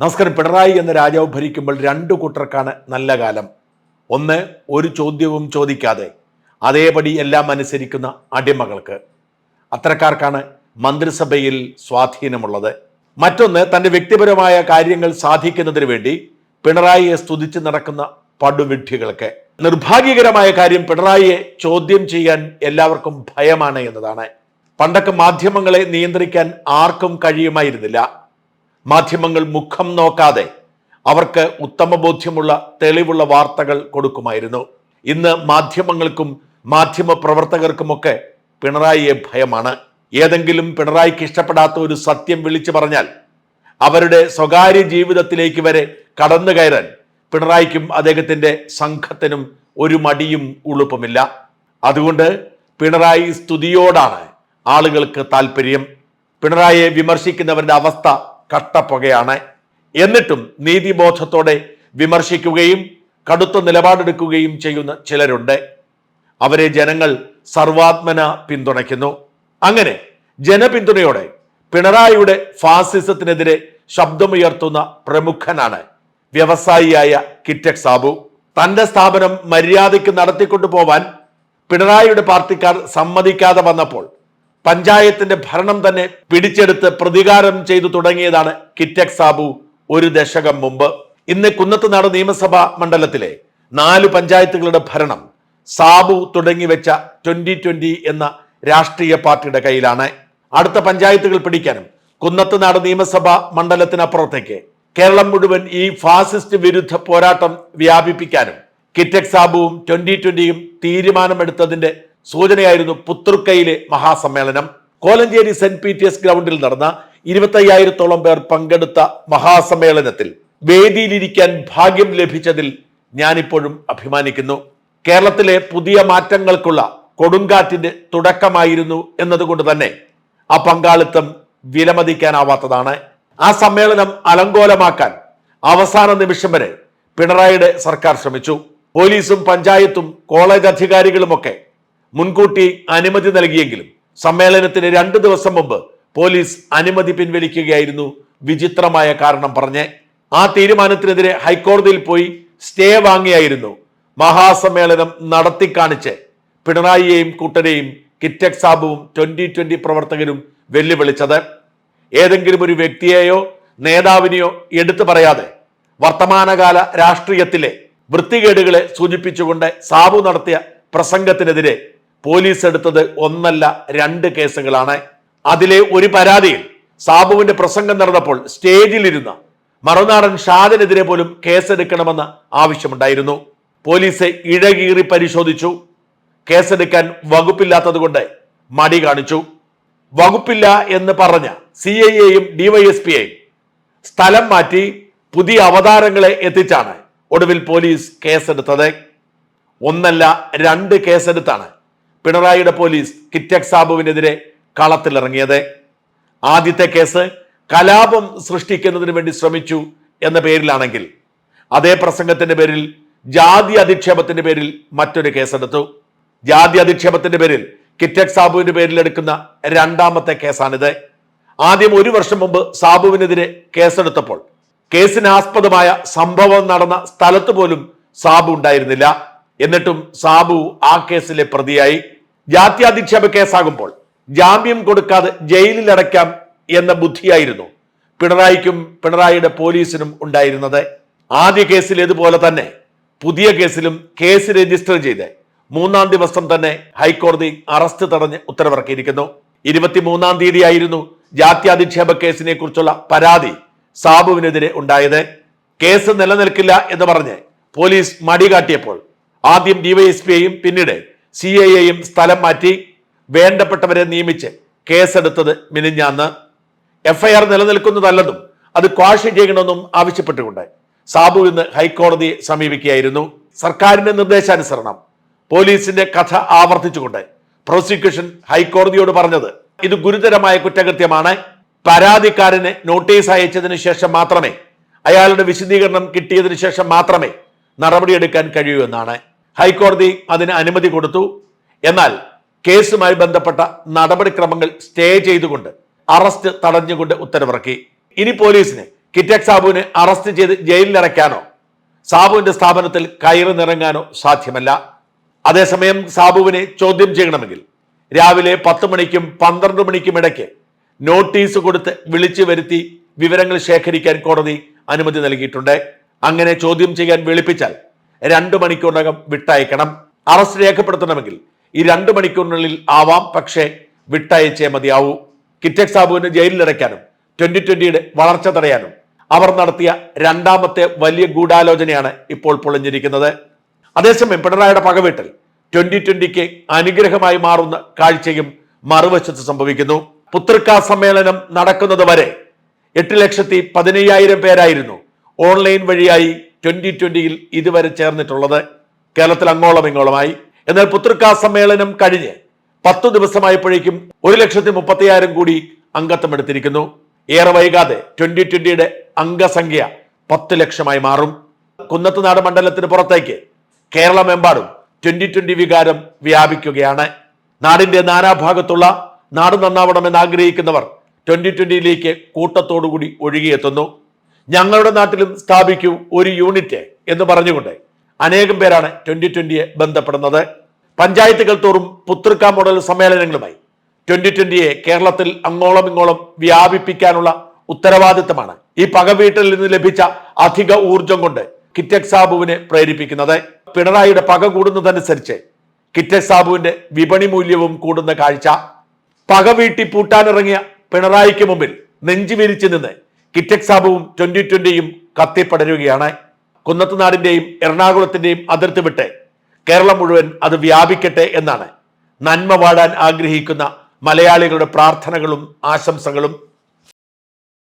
നമസ്കാരം. പിണറായി എന്ന രാജാവ് ഭരിക്കുമ്പോൾ രണ്ടു കൂട്ടർക്കാണ് നല്ല കാലം. ഒന്ന് ഒരു ചോദ്യവും ചോദിക്കാതെ അതേപടി എല്ലാം അനുസരിക്കുന്ന അടിമകൾക്ക്. അത്തരക്കാർക്കാണ് മന്ത്രിസഭയിൽ സ്വാധീനമുള്ളത്. മറ്റൊന്ന് തന്റെ വ്യക്തിപരമായ കാര്യങ്ങൾ സാധിക്കുന്നതിന് വേണ്ടി പിണറായിയെ സ്തുതിച്ച് നടക്കുന്ന പടുവിഡ്ഢികൾക്ക്. നിർഭാഗ്യകരമായ കാര്യം പിണറായിയെ ചോദ്യം ചെയ്യാൻ എല്ലാവർക്കും ഭയമാണ് എന്നതാണ്. പണ്ടൊക്കെ മാധ്യമങ്ങളെ നിയന്ത്രിക്കാൻ ആർക്കും കഴിയുമായിരുന്നില്ല. മാധ്യമങ്ങൾ മുഖം നോക്കാതെ അവർക്ക് ഉത്തമ ബോധ്യമുള്ള തെളിവുള്ള വാർത്തകൾ കൊടുക്കുമായിരുന്നു. ഇന്ന് മാധ്യമങ്ങൾക്കും മാധ്യമ പ്രവർത്തകർക്കുമൊക്കെ പിണറായിയെ ഭയമാണ്. ഏതെങ്കിലും പിണറായിക്ക് ഇഷ്ടപ്പെടാത്ത ഒരു സത്യം വിളിച്ചു പറഞ്ഞാൽ അവരുടെ സ്വകാര്യ ജീവിതത്തിലേക്ക് വരെ കടന്നു കയറാൻ പിണറായിക്കും അദ്ദേഹത്തിന്റെ സംഘത്തിനും ഒരു മടിയും ഉളുപ്പമില്ല. അതുകൊണ്ട് പിണറായി സ്തുതിയോടാണ് ആളുകൾക്ക് താല്പര്യം പിണറായിയെ വിമർശിക്കുന്നവരുടെ അവസ്ഥ കട്ടപ്പുകയാണ്. എന്നിട്ടും നീതിബോധത്തോടെ വിമർശിക്കുകയും കടുത്ത നിലപാടെടുക്കുകയും ചെയ്യുന്ന ചിലരുണ്ട്. അവരെ ജനങ്ങൾ സർവാത്മന പിന്തുണയ്ക്കുന്നു. അങ്ങനെ ജനപിന്തുണയോടെ പിണറായിയുടെ ഫാസിസത്തിനെതിരെ ശബ്ദമുയർത്തുന്ന പ്രമുഖനാണ് വ്യവസായിയായ കിറ്റക് സാബു. തന്റെ സ്ഥാപനം മര്യാദയ്ക്ക് നടത്തിക്കൊണ്ടു പോവാൻ പിണറായിയുടെ പാർട്ടിക്കാർ സമ്മതിക്കാതെ വന്നപ്പോൾ പഞ്ചായത്തിന്റെ ഭരണം തന്നെ പിടിച്ചെടുത്ത് പ്രതികാരം ചെയ്തു തുടങ്ങിയതാണ് കിറ്റക് സാബു ഒരു ദശകം മുമ്പ്. ഇന്ന് കുന്നത്തുനാട് നിയമസഭാ മണ്ഡലത്തിലെ നാല് പഞ്ചായത്തുകളുടെ ഭരണം സാബു തുടങ്ങി വെച്ച ട്വന്റി ട്വന്റി എന്ന രാഷ്ട്രീയ പാർട്ടിയുടെ കയ്യിലാണ്. അടുത്ത പഞ്ചായത്തുകൾ പിടിക്കാനും കുന്നത്തുനാട് നിയമസഭാ മണ്ഡലത്തിനപ്പുറത്തേക്ക് കേരളം മുഴുവൻ ഈ ഫാസിസ്റ്റ് വിരുദ്ധ പോരാട്ടം വ്യാപിപ്പിക്കാനും കിറ്റക് സാബുവും ട്വന്റി ട്വന്റിയും തീരുമാനമെടുത്തതിന്റെ സൂചനയായിരുന്നു പുത്തൃക്കയിലെ മഹാസമ്മേളനം. കോലഞ്ചേരി സെന്റ് പീറ്റേഴ്സ് ഗ്രൗണ്ടിൽ നടന്ന ഇരുപത്തയ്യായിരത്തോളം പേർ പങ്കെടുത്ത മഹാസമ്മേളനത്തിൽ വേദിയിലിരിക്കാൻ ഭാഗ്യം ലഭിച്ചതിൽ ഞാനിപ്പോഴും അഭിമാനിക്കുന്നു. കേരളത്തിലെ പുതിയ മാറ്റങ്ങൾക്കുള്ള കൊടുങ്കാറ്റിന്റെ തുടക്കമായിരുന്നു എന്നതുകൊണ്ട് തന്നെ ആ പങ്കാളിത്തം വിലമതിക്കാനാവാത്തതാണ്. ആ സമ്മേളനം അലങ്കോലമാക്കാൻ അവസാന നിമിഷം വരെ പിണറായിയുടെ സർക്കാർ ശ്രമിച്ചു. പോലീസും പഞ്ചായത്തും കോളേജ് അധികാരികളുമൊക്കെ മുൻകൂട്ടി അനുമതി നൽകിയെങ്കിലും സമ്മേളനത്തിന് രണ്ടു ദിവസം മുമ്പ് പോലീസ് അനുമതി പിൻവലിക്കുകയായിരുന്നു. വിചിത്രമായ കാരണം പറഞ്ഞ് ആ തീരുമാനത്തിനെതിരെ ഹൈക്കോടതിയിൽ പോയി സ്റ്റേ വാങ്ങിയായിരുന്നു. മഹാസമ്മേളനം നടത്തി കാണിച്ച് പിണറായിയെയും കൂട്ടരെയും കിറ്റക് സാബുവും ട്വന്റി ട്വന്റി പ്രവർത്തകരും വെല്ലുവിളിച്ചത്. ഏതെങ്കിലും ഒരു വ്യക്തിയെയോ നേതാവിനെയോ എടുത്തു പറയാതെ വർത്തമാനകാല രാഷ്ട്രീയത്തിലെ വൃത്തികേടുകളെ സൂചിപ്പിച്ചുകൊണ്ട് സാബു നടത്തിയ പ്രസംഗത്തിനെതിരെ പോലീസ് എടുത്തത് ഒന്നല്ല രണ്ട് കേസുകളാണ്. അതിലെ ഒരു പരാതിയിൽ സാബുവിന്റെ പ്രസംഗം നടന്നപ്പോൾ സ്റ്റേജിലിരുന്ന മറുനാടൻ ഷാദിനെതിരെ പോലും കേസെടുക്കണമെന്ന ആവശ്യമുണ്ടായിരുന്നു. പോലീസ് ഇഴകീറി പരിശോധിച്ചു. കേസെടുക്കാൻ വകുപ്പില്ലാത്തത് കൊണ്ട് മടി കാണിച്ചു. വകുപ്പില്ല എന്ന് പറഞ്ഞ സി ഐ എയും ഡിവൈഎസ്പിയെയും സ്ഥലം മാറ്റി പുതിയ അവതാരങ്ങളെ എത്തിച്ചാണ് ഒടുവിൽ പോലീസ് കേസെടുത്തത്. ഒന്നല്ല രണ്ട് കേസെടുത്താണ് പിണറായിയുടെ പോലീസ് കിറ്റക് സാബുവിനെതിരെ കളത്തിലിറങ്ങിയത്. ആദ്യത്തെ കേസ് കലാപം സൃഷ്ടിക്കുന്നതിന് വേണ്ടി ശ്രമിച്ചു എന്ന പേരിലാണെങ്കിൽ അതേ പ്രസംഗത്തിന്റെ പേരിൽ ജാതി അധിക്ഷേപത്തിന്റെ പേരിൽ മറ്റൊരു കേസെടുത്തു. ജാതി അധിക്ഷേപത്തിന്റെ പേരിൽ കിറ്റക് സാബുവിന്റെ പേരിൽ എടുക്കുന്ന രണ്ടാമത്തെ കേസാണിത്. ആദ്യം ഒരു വർഷം മുമ്പ് സാബുവിനെതിരെ കേസെടുത്തപ്പോൾ കേസിനാസ്പദമായ സംഭവം നടന്ന സ്ഥലത്ത് പോലും സാബു ഉണ്ടായിരുന്നില്ല. എന്നിട്ടും സാബു ആ കേസിലെ പ്രതിയായി. ജാത്യാധിക്ഷേപ കേസാകുമ്പോൾ ജാമ്യം കൊടുക്കാതെ ജയിലിൽ അടയ്ക്കാം എന്ന ബുദ്ധിയായിരുന്നു പിണറായിക്കും പിണറായിയുടെ പോലീസിനും ഉണ്ടായിരുന്നത്. ആദ്യ കേസിൽ ഇതുപോലെ തന്നെ പുതിയ കേസിലും കേസ് രജിസ്റ്റർ ചെയ്ത് മൂന്നാം ദിവസം തന്നെ ഹൈക്കോടതി അറസ്റ്റ് തടഞ്ഞ് ഉത്തരവിറക്കിയിരിക്കുന്നു. ഇരുപത്തിമൂന്നാം തീയതിയായിരുന്നു ജാത്യാധിക്ഷേപ കേസിനെ കുറിച്ചുള്ള പരാതി സാബുവിനെതിരെ ഉണ്ടായത്. കേസ് നിലനിൽക്കില്ല എന്ന് പറഞ്ഞ് പോലീസ് മടി കാട്ടിയപ്പോൾ ആദ്യം ഡിവൈഎസ്പിയെയും പിന്നീട് സി ഐ എയും സ്ഥലം മാറ്റി വേണ്ടപ്പെട്ടവരെ നിയമിച്ച് കേസെടുത്തത് മിനിഞ്ഞാന്ന്. എഫ്ഐആർ നിലനിൽക്കുന്നതല്ലെന്നും അത് ക്വാഷ് ചെയ്യണമെന്നും ആവശ്യപ്പെട്ടുകൊണ്ട് സാബു ഇന്ന് ഹൈക്കോടതിയെ സമീപിക്കുകയായിരുന്നു. സർക്കാരിന്റെ നിർദ്ദേശാനുസരണം പോലീസിന്റെ കഥ ആവർത്തിച്ചുകൊണ്ട് പ്രോസിക്യൂഷൻ ഹൈക്കോടതിയോട് പറഞ്ഞത് ഇത് ഗുരുതരമായ കുറ്റകൃത്യമാണ്. പരാതിക്കാരന് നോട്ടീസ് അയച്ചതിന് ശേഷം മാത്രമേ അയാളുടെ വിശദീകരണം കിട്ടിയതിനു ശേഷം മാത്രമേ നടപടിയെടുക്കാൻ കഴിയൂ എന്നാണ്. ഹൈക്കോടതി അതിന് അനുമതി കൊടുത്തു. എന്നാൽ കേസുമായി ബന്ധപ്പെട്ട നടപടിക്രമങ്ങൾ സ്റ്റേ ചെയ്തുകൊണ്ട് അറസ്റ്റ് തടഞ്ഞുകൊണ്ട് ഉത്തരവിറക്കി. ഇനി പോലീസിന് കിറ്റക് സാബുവിനെ അറസ്റ്റ് ചെയ്ത് ജയിലിലടയ്ക്കാനോ സാബുവിന്റെ സ്ഥാപനത്തിൽ കയറി നിറങ്ങാനോ സാധ്യമല്ല. അതേസമയം സാബുവിനെ ചോദ്യം ചെയ്യണമെങ്കിൽ രാവിലെ പത്ത് മണിക്കും പന്ത്രണ്ട് മണിക്കും ഇടയ്ക്ക് നോട്ടീസ് കൊടുത്ത് വിളിച്ചു വരുത്തി വിവരങ്ങൾ ശേഖരിക്കാൻ കോടതി അനുമതി നൽകിയിട്ടുണ്ട്. അങ്ങനെ ചോദ്യം ചെയ്യാൻ വിളിപ്പിച്ചാൽ രണ്ടു മണിക്കൂറിനകം വിട്ടയക്കണം. അറസ്റ്റ് രേഖപ്പെടുത്തണമെങ്കിൽ ഈ രണ്ടു മണിക്കൂറിനുള്ളിൽ ആവാം പക്ഷേ വിട്ടയച്ചേ മതിയാവൂ. കിറ്റക് സാബുവിന് ജയിലിലടയ്ക്കാനും ട്വന്റി ട്വന്റിയുടെ വളർച്ച തടയാനും അവർ നടത്തിയ രണ്ടാമത്തെ വലിയ ഗൂഢാലോചനയാണ് ഇപ്പോൾ പൊളിഞ്ഞിരിക്കുന്നത്. അതേസമയം പിണറായിയുടെ പകവീട്ടൽ ട്വന്റി ട്വന്റിക്ക് അനുഗ്രഹമായി മാറുന്ന കാഴ്ചയും മറുവശത്ത് സംഭവിക്കുന്നു. പുത്രികാ സമ്മേളനം നടക്കുന്നത് വരെ എട്ട് ലക്ഷത്തി പതിനയ്യായിരം പേരായിരുന്നു ഓൺലൈൻ വഴിയായി ട്വന്റി ട്വന്റിയിൽ ഇതുവരെ ചേർന്നിട്ടുള്ളത് കേരളത്തിൽ അങ്ങോളം ഇങ്ങോളമായി എന്നാൽ പുത്രക്കാ സമ്മേളനം കഴിഞ്ഞ് പത്തു ദിവസമായപ്പോഴേക്കും ഒരു ലക്ഷത്തി മുപ്പത്തിയായിരം കൂടി അംഗത്വം എടുത്തിരിക്കുന്നു ഏറെ വൈകാതെ ട്വന്റി ട്വന്റിയുടെ അംഗസംഖ്യ പത്ത് ലക്ഷമായി മാറും. കുന്നത്തുനാട് മണ്ഡലത്തിന് പുറത്തേക്ക് കേരളമെമ്പാടും ട്വന്റി ട്വന്റി വികാരം വ്യാപിക്കുകയാണ്. നാടിന്റെ നാനാഭാഗത്തുള്ള നാട് നന്നാവണമെന്ന് ആഗ്രഹിക്കുന്നവർ ട്വന്റി ട്വന്റിയിലേക്ക് കൂട്ടത്തോടുകൂടി ഒഴുകിയെത്തുന്നു. ഞങ്ങളുടെ നാട്ടിലും സ്ഥാപിക്കൂ ഒരു യൂണിറ്റ് എന്ന് പറഞ്ഞുകൊണ്ട് അനേകം പേരാണ് ട്വന്റി ട്വന്റിയെ ബന്ധപ്പെടുന്നത്. പഞ്ചായത്തുകൾ തോറും പുത്രിക മോഡൽ സമ്മേളനങ്ങളുമായി ട്വന്റി ട്വന്റിയെ കേരളത്തിൽ അങ്ങോളം ഇങ്ങോളം വ്യാപിപ്പിക്കാനുള്ള ഉത്തരവാദിത്തമാണ് ഈ പകവീട്ടിൽ നിന്ന് ലഭിച്ച അധിക ഊർജം കൊണ്ട് കിറ്റക് സാബുവിനെ പ്രേരിപ്പിക്കുന്നത്. പിണറായിയുടെ പക കൂടുന്നതനുസരിച്ച് കിറ്റക് സാബുവിന്റെ വിപണി മൂല്യവും കൂടുന്ന കാഴ്ച. പക വീട്ടി പൂട്ടാനിറങ്ങിയ പിണറായിക്ക് മുമ്പിൽ നെഞ്ചു വിരിച്ചു നിന്ന് കിറ്റക് സാബുവും ട്വന്റി ട്വന്റിയും കത്തിപ്പടരുകയാണ്. കുന്നത്തുനാടിന്റെയും എറണാകുളത്തിന്റെയും അതിർത്തി വിട്ട് കേരളം മുഴുവൻ അത് വ്യാപിക്കട്ടെ എന്നാണ് നന്മ വാടാൻ ആഗ്രഹിക്കുന്ന മലയാളികളുടെ പ്രാർത്ഥനകളും ആശംസകളും